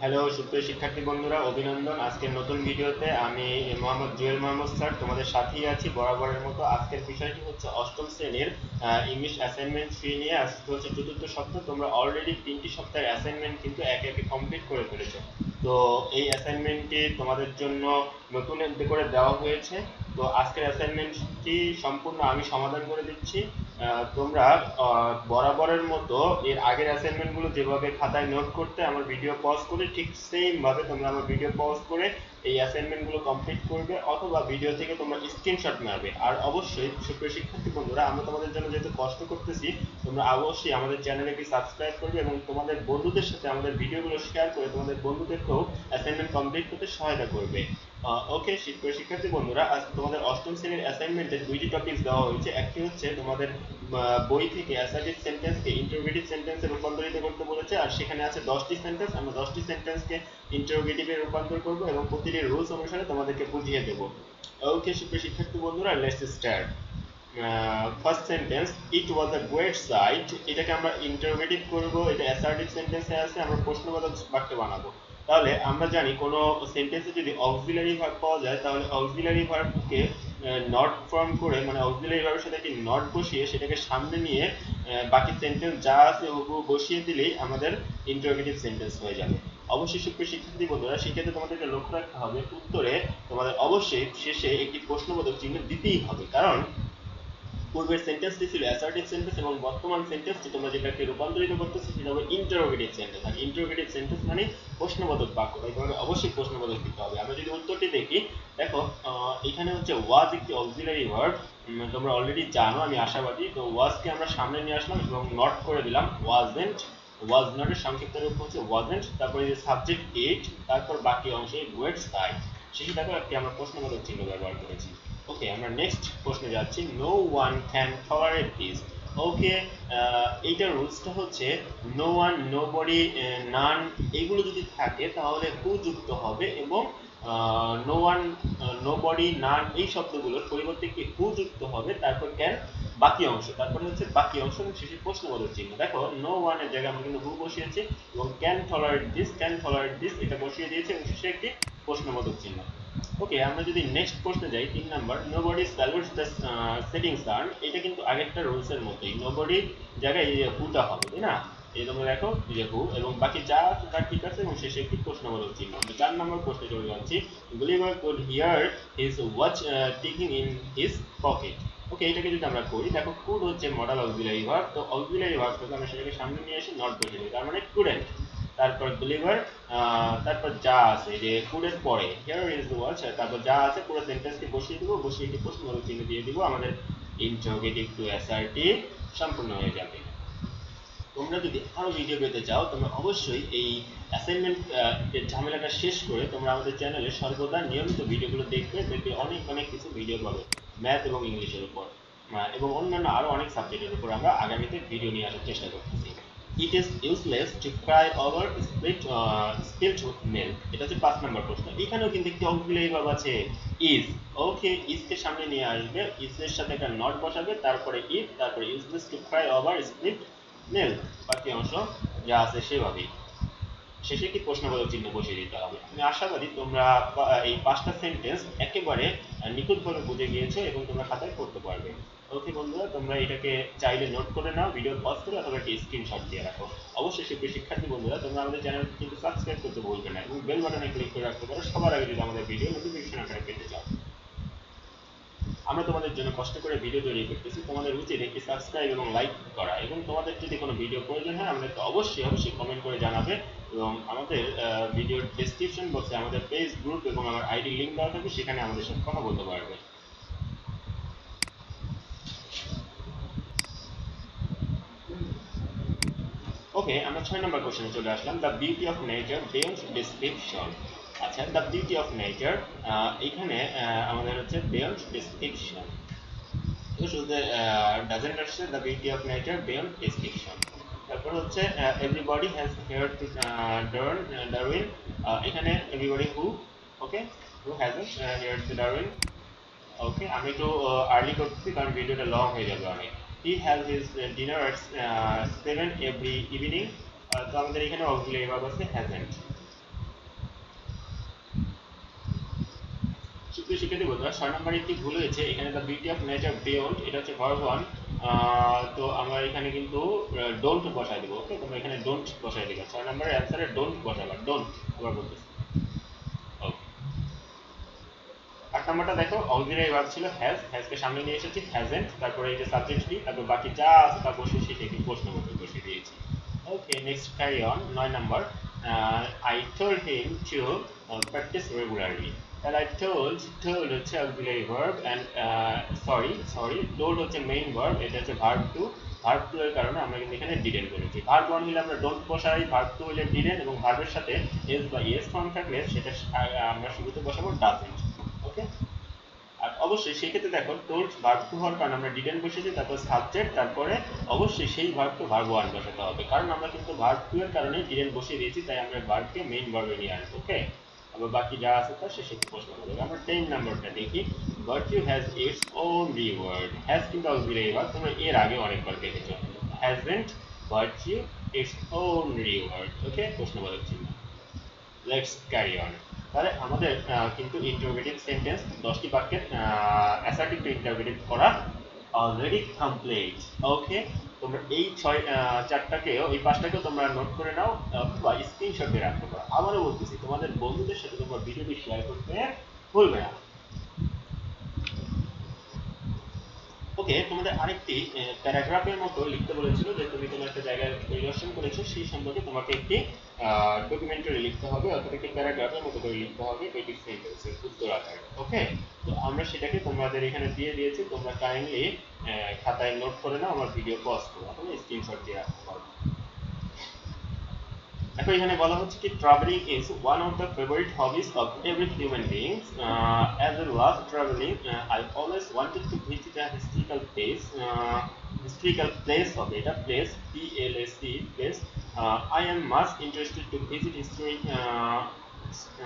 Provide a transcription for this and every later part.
Hello, সুপ্রিয় শিক্ষার্থী বন্ধুরা, অভিনন্দন। আজকের নতুন ভিডিওতে আমি মোহাম্মদ জুয়েল মোহাম্মদ, স্যার, তোমাদের সাথেই আছি বরাবরের মতো। আজকের বিষয়টি হচ্ছে অষ্টম শ্রেণির ইংলিশ অ্যাসাইনমেন্ট ফ্রি নিয়ে। আজকে হচ্ছে চতুর্থ সপ্তাহ। তোমরা অলরেডি তিনটি সপ্তাহের অ্যাসাইনমেন্ট কিন্তু একে একে কমপ্লিট করে ফেলেছো। তো এই অ্যাসাইনমেন্টটি তোমাদের জন্য নতুন করে দেওয়া হয়েছে। তো আজকের অ্যাসাইনমেন্টটি সম্পূর্ণ আমি সমাধান করে দিচ্ছি। তোমরা বরাবরের মতো এর আগের অ্যাসাইনমেন্টগুলো যেভাবে খাতায় নোট করতে, আমার ভিডিও পজ করে ঠিক সেম ভাবে তোমরা আমার ভিডিও পজ করে এই অ্যাসাইনমেন্টগুলো কমপ্লিট করবে অথবা ভিডিও থেকে তোমরা স্ক্রিনশট মারবে। আর অবশ্যই সুপ্রিয় শিক্ষার্থী বন্ধুরা, আমরা তোমাদের জন্য যেহেতু কষ্ট করতেছি, তোমরা অবশ্যই আমাদের চ্যানেলটি সাবস্ক্রাইব করবে এবং তোমাদের বন্ধুদের সাথে আমাদের ভিডিওগুলো শেয়ার করে তোমাদের বন্ধুদেরকেও অ্যাসাইনমেন্ট কমপ্লিট করতে সহায়তা করবে। ওকে শিক্ষার্থী বন্ধুরা, আজ তোমাদের অষ্টম শ্রেণির অ্যাসাইনমেন্টে দুইটি টপিক দেওয়া হয়েছে। একটি হচ্ছে তোমাদের বই থেকে অ্যাসার্টিভ সেন্টেন্সকে ইন্টারোগেটিভ সেন্টেন্সে রূপান্তরিত করতে বলেছে, আর সেখানে আছে দশটি সেন্টেন্স আমরা দশটি সেন্টেন্সকে ইন্টারোগেটিভে রূপান্তর করব এবং প্রতিটি রুলস অনুসারে তোমাদেরকে বুঝিয়ে দেব। ওকে সুপ্রিয় শিক্ষার্থী বন্ধুরা let's start first sentence it was a great sight এটাকে আমরা ইন্টারোগেটিভ করব, এটা অ্যাসার্টিভ সেন্টেন্সে আছে, আমরা প্রশ্নবোধক বাক্য বানাবো। তাহলে আমরা জানি কোনো সেন্টেন্সে যদি অক্সিলারি ভার্ব পাওয়া যায়, তাহলে অক্সিলারি ভার্বকে নট ফর্ম করে মানে অক্সিলারি ভার্বের সাথে একটি নট বসিয়ে সেটাকে সামনে নিয়ে বাকি সেন্টেন্স যা আছে ওগুলো বসিয়ে দিলেই আমাদের ইন্টারোগেটিভ সেন্টেন্স হয়ে যাবে। অবশ্যই সুপ্রিয় শিক্ষার্থী বন্ধুরা, সেক্ষেত্রে তোমাদেরকে লক্ষ্য রাখতে হবে উত্তরে তোমাদের অবশ্যই শেষে একটি প্রশ্নবোধক চিহ্ন দিতেই হবে। কারণ পূর্বের সেন্টেন্সটি ছিল অ্যাসার্টিভ সেন্টেন্স এবং বর্তমান সেন্টেন্সটি তোমরা যেটাকে রূপান্তরিত করতেছো সেটা হবে ইন্টারোগেটিভ সেন্টেন্স আর ইন্টারোগেটিভ সেন্টেন্স মানে প্রশ্নবোধক বাক্য। তাই তোমাকে অবশ্যই প্রশ্নবোধক দিতে হবে। আমরা যদি উত্তরটি দেখি, দেখো এখানে হচ্ছে ওয়াজ একটি অক্সিলারি ওয়ার্ড তোমরা অলরেডি জানো, আমি আশাবাদী। তো ওয়াজকে আমরা সামনে নিয়ে আসলাম এবং নট করে দিলাম ওয়াজেন্ট ওয়াজ নটের সংক্ষিপ্ত রূপ হচ্ছে ওয়াজেন্ট তারপরে যে সাবজেক্ট এইট তারপর বাকি অংশে ওয়েট সাইড শেষে দেখো একটি আমরা প্রশ্নবোধক চিহ্ন ব্যবহার করেছি। ওকে আমরা নেক্সট প্রশ্নে যাচ্ছি। No one can tolerate this okay এইটার রুলসটা হচ্ছে no one nobody none এগুলো যদি থাকে তাহলে হু যুক্ত হবে এবং no one nobody none এই শব্দগুলোর পরিবর্তে কি হু যুক্ত হবে, তারপর ক্যান বাকি অংশ তারপরে হচ্ছে বাকি অংশ এবং শেষে প্রশ্নবোধক চিহ্ন। দেখো নো ওয়ানের জায়গায় আমরা কিন্তু হু বসিয়েছি এবং can tolerate this can tolerate this এটা বসিয়ে দিয়েছি এবং শেষে একটি প্রশ্নবোধক চিহ্ন। ওকে আমরা যদি নেক্সট প্রশ্নে যাই, তিন number nobody salutes the setting sun এটা কিন্তু আগেরটা মতোই নোবডি জায়গায় এই হুটা হবে, তাই না? এই তোমরা দেখো যে হু এবং বাকি যা আছে তা ঠিক আছে এবং শেষে একটি প্রশ্নবোধক চিহ্ন। আমরা চার নম্বর প্রশ্নে চলে যাচ্ছি। Gulliver could hear his watch ticking in his pocket okay এটাকে যদি আমরা করি, দেখো কুড হচ্ছে মডেল অক্সিলারি ভার্ব তো অক্সিলারি ভার্ব আমরা সেটাকে সামনে নিয়ে এসে নট বসে দিই তার মানে কুডেন্ট তারপর ডেলিভার তারপর যা আছে যে কুডের পরে হিয়ার ইজ দ্য ওয়াচ তারপর যা আছে, পুরো সেন্টেন্সকে বসিয়ে দিব, বসিয়ে একটি প্রশ্নবোধক চিহ্ন দিয়ে দিব, আমাদের ইন্টারোগেটিভ টু অ্যাসার্টি সম্পূর্ণ হয়ে যাবে। তোমরা যদি আরও ভিডিও পেতে চাও, তোমরা অবশ্যই এই অ্যাসাইনমেন্ট ঝামেলাটা শেষ করে তোমরা আমাদের চ্যানেলে সর্বদা নিয়মিত ভিডিওগুলো দেখবে দেখবে অনেক অনেক কিছু ভিডিও পাবে। ম্যাথ এবং ইংলিশের উপর। এবং অন্যান্য আরও অনেক সাবজেক্টের উপর আমরা আগামীতে ভিডিও নিয়ে আসার চেষ্টা করতেছি। It is useless to cry over split spilt milk এটা হচ্ছে পাঁচ নম্বর প্রশ্ন। এখানেও কিন্তু একটি অক্সিলারি ভার্ব আছে। ইজ ওকে ইজকে সামনে নিয়ে আসবে। ইজের সাথে একটা নট বসাবে। তারপরে ইজ তারপরে useless to cry over split milk বাকি অংশ যা আছে সেভাবেই। শেষে কি প্রশ্নবোধক চিহ্ন বসিয়ে দিতে হবে। আমি আশাবাদী তোমরা এই পাঁচটা সেন্টেন্স একেবারে নিখুঁতভাবে বুঝে গিয়েছো এবং তোমরা খাতায় করতে পারবে। ওকে বন্ধুরা, তোমরা এটাকে চাইলে নোট করে নাও ভিডিও পজ করে অথবা একটি স্ক্রিনশট দিয়ে রাখো। অবশ্যই শিল্পী শিক্ষার্থী বন্ধুরা, তোমরা আমাদের চ্যানেল কিন্তু সাবস্ক্রাইব করতে ভুলবে না এবং বেল বাটনে ক্লিক করে রাখতে পারো। সবার আগে যদি আমাদের ভিডিও নোটিফিকেশন আকারে পেতে চাও। আমরা তোমাদের জন্য কষ্ট করে ভিডিও তৈরি করতেছি। তোমাদের উচিত একটি সাবস্ক্রাইব এবং লাইক করা এবং তোমাদের যদি কোনো ভিডিও প্রয়োজন হয়, আমাদেরকে অবশ্যই অবশ্যই কমেন্ট করে জানাবে এবং আমাদের ভিডিওর ডেসক্রিপশন বক্সে আমাদের পেজ গ্রুপ এবং আমার আইডি লিঙ্ক দেওয়া থাকবে, সেখানে আমাদের সাথে কথা বলতে পারবে। ওকে আমরা ছয় নম্বর কোশ্চেনে চলে আসলাম। The beauty of nature beyond description আচ্ছা দ্য বিউটি অফ নেচার এখানে আমাদের হচ্ছে বেয়ন্ড ডিসক্রিপশন শুধু ডাজেন্ট আসছে the beauty of nature beyond description তারপর হচ্ছে everybody has hair darn Darwin এখানে everybody who okay who has hair Darwin okay আমি একটু আর্লি করতেছি, কারণ ভিডিওটা লং হয়ে যাবে অনেক। He has his dinner seven every evening তো আমাদের এখানে অক্সিলারি ভার্ব আছে হ্যাজেন্ট সুপ্রিয় শিক্ষার্থী বন্ধুরা ছয় নম্বর একটি ভুল হয়েছে, এখানে the beauty of nature beyond এটা হচ্ছে ভার্ব ওয়ান তো আমরা এখানে কিন্তু ডোন্ট বসাই দেবো ওকে তোমরা এখানে ডোন্ট বসাই দিবে। ছয় নম্বরের অ্যান্সারে ডোন্ট বসাবা ডোন্ট আবার বলতেছি। আট নম্বরটা দেখো অক্সিলারি ভার্ব ছিল হ্যাজ হ্যাজকে সামনে নিয়ে এসেছি হ্যাজেন্ট তারপরে এই যে সাবজেক্ট কি তারপর বাকি যা আছে তা বসে প্রশ্ন করতে বসিয়ে দিয়েছি। ওকে নেক্সট ক্যারি অন নয় number I told him to practise regularly তাহলে আই টোল্ড টোল্ড হচ্ছে auxiliary verb and sorry sorry told হচ্ছে মেইন ভার্ব এটা হচ্ছে ভার্ব টু ভার্ব টু এর কারণে আমরা কিন্তু এখানে ডিডেন্ট করেছি। ভার্ব ওয়ান হলে আমরা ডোন্ট বসাই ভার্ব টু হলে ডিডেন্ট এবং ভার্বের সাথে এস বা ইয়েস ফর্ম থাকলে সেটা আমরা শুরুতে বসাবো ডাজেন্ট ওকে আর অবশ্যই সেই ক্ষেত্রে দেখো টোল্ড ভার্ব টু হওয়ার কারণে আমরা ডিডেন্ট বসেছি, তারপর সাবজেক্ট তারপরে অবশ্যই সেই verb ভার্বকে ভার্ব ওয়ান বসাতে হবে। কারণ আমরা কিন্তু ভার্ব টু এর কারণে ডিডেন্ট বসিয়ে দিয়েছি, তাই আমরা ভার্বকে মেইন ভার্বে নিয়ে আসব। ওকে আবার বাকি যা আছে তা শেষে প্রশ্ন করবে আমরা টেন নাম্বারটা দেখি। Virtue has its own reward has কিন্তু অক্সিলারি ভার্ব তোমরা এর আগে অনেকবার দেখেছ। Hasn't virtue its own reward okay প্রশ্ন বলার চিহ্ন লেটস ক্যারি অন তাহলে আমাদের কিন্তু ইন্টারোগেটিভ সেন্টেন্স দশটি বাক্যের অ্যাসার্টিভ টু ইন্টারোগেটিভ করা অলরেডি কমপ্লিট ওকে তোমরা এই ছয় চারটাকেও এই পাঁচটাকেও তোমরা নোট করে নাও অথবা স্ক্রিনশট রাখতে পারো। আবারও বলতেছি, তোমাদের বন্ধুদের সাথে তোমরা ভিডিওটি শেয়ার করতে ভুলবে না। ওকে, তোমাদের আরেকটি প্যারাগ্রাফের মতো লিখতে বলেছিল যে তুমি কোনো একটা জায়গায় পরিদর্শন করেছ, সেই সম্পর্কে তোমাকে একটি ডকুমেন্টারি লিখতে হবে, অর্থাৎ একটি প্যারাগ্রাফের মতো করে লিখতে হবে, এটি সেন্টেন্সের উত্তর আকারে, ওকে? তো আমরা সেটাকে তোমাদের এখানে দিয়ে দিয়েছি, তোমরা কাইন্ডলি খাতায় নোট করে নাও, আমার ভিডিও পজ করো অথবা স্ক্রিনশট দিয়ে রাখতে পারো। দেখো এখানে বলা হচ্ছে কি travelling is one of the favourite hobbies of every human beings as a love travelling I always wanted to visit a historical place historical place হবে এটা place P L S C place I am much interested to visit historic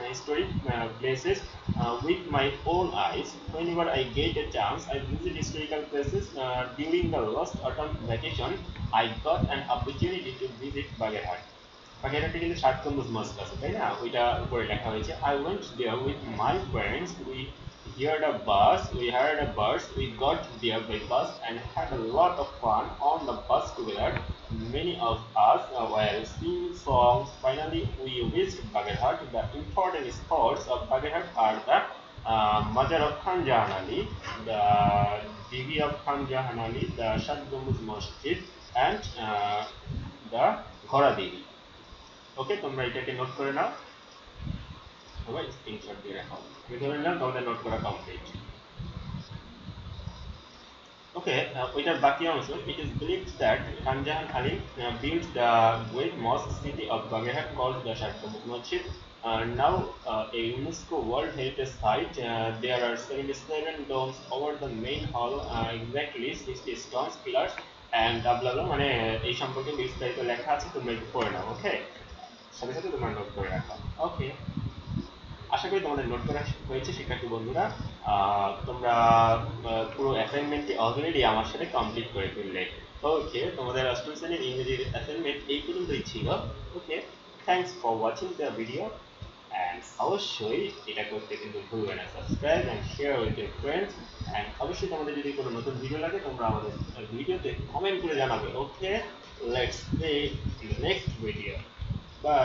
historic uh, places uh, with my own eyes. Whenever I get a chance, I visit historical places. Uh, during the last autumn vacation, I got an opportunity to visit Bagherhat. বাগেরহাটে কিন্তু ষাট গম্বুজ মস্ক আছে তাই না ওইটা উপরে লেখা হয়েছে I went there with my parents we hired a bus we hired a bus we got there by bus and had a lot of fun on the bus together many of us uh, were singing songs finally we reached Bagherhat the important spots of Bagherhat are the uh, Mazar of Khan Jahan Ali the Divi of Khan Jahan Ali the Shat Gambuz Masjid and uh, the Ghora Devi Okay তোমরা এটাকে note করে নাও। সবাই screenshot দিয়ে রাখো। আমি ধরে নিলাম তোমাদের নোট করা কমপ্লিট ওকে ওইটার বাকি অংশ it is believed that Khan Jahan Ali build the great mosque city of Bagerhat called the Shat Gombuj Masjid Uh, now uh, a UNESCO World Heritage Site, uh, there are 77 domes over the main hall, uh, exactly 60 stones, pillars, মানে এই সম্পর্কে বিস্তারিত লেখা আছে তোমরা একটু পড়ে নাও ওকে সাথে সাথে তোমরা নোট করে রাখো। ওকে আশা করি তোমাদের নোট করা হয়েছে, শিক্ষার্থী বন্ধুরা। তোমরা পুরো অ্যাসাইনমেন্টটি অলরেডি আমার সাথে কমপ্লিট করে ফেললে। ওকে তোমাদের অষ্টম শ্রেণির ইংরেজির অ্যাসাইনমেন্ট এই পর্যন্তই ছিল। Okay thanks for watching the video and অবশ্যই এটা করতে কিন্তু ভুলবে না। Subscribe and share with your friends and অবশ্যই তোমাদের যদি কোনো নতুন ভিডিও লাগে, তোমরা আমাদের ভিডিওতে কমেন্ট করে জানাবে। Okay let's see next video bye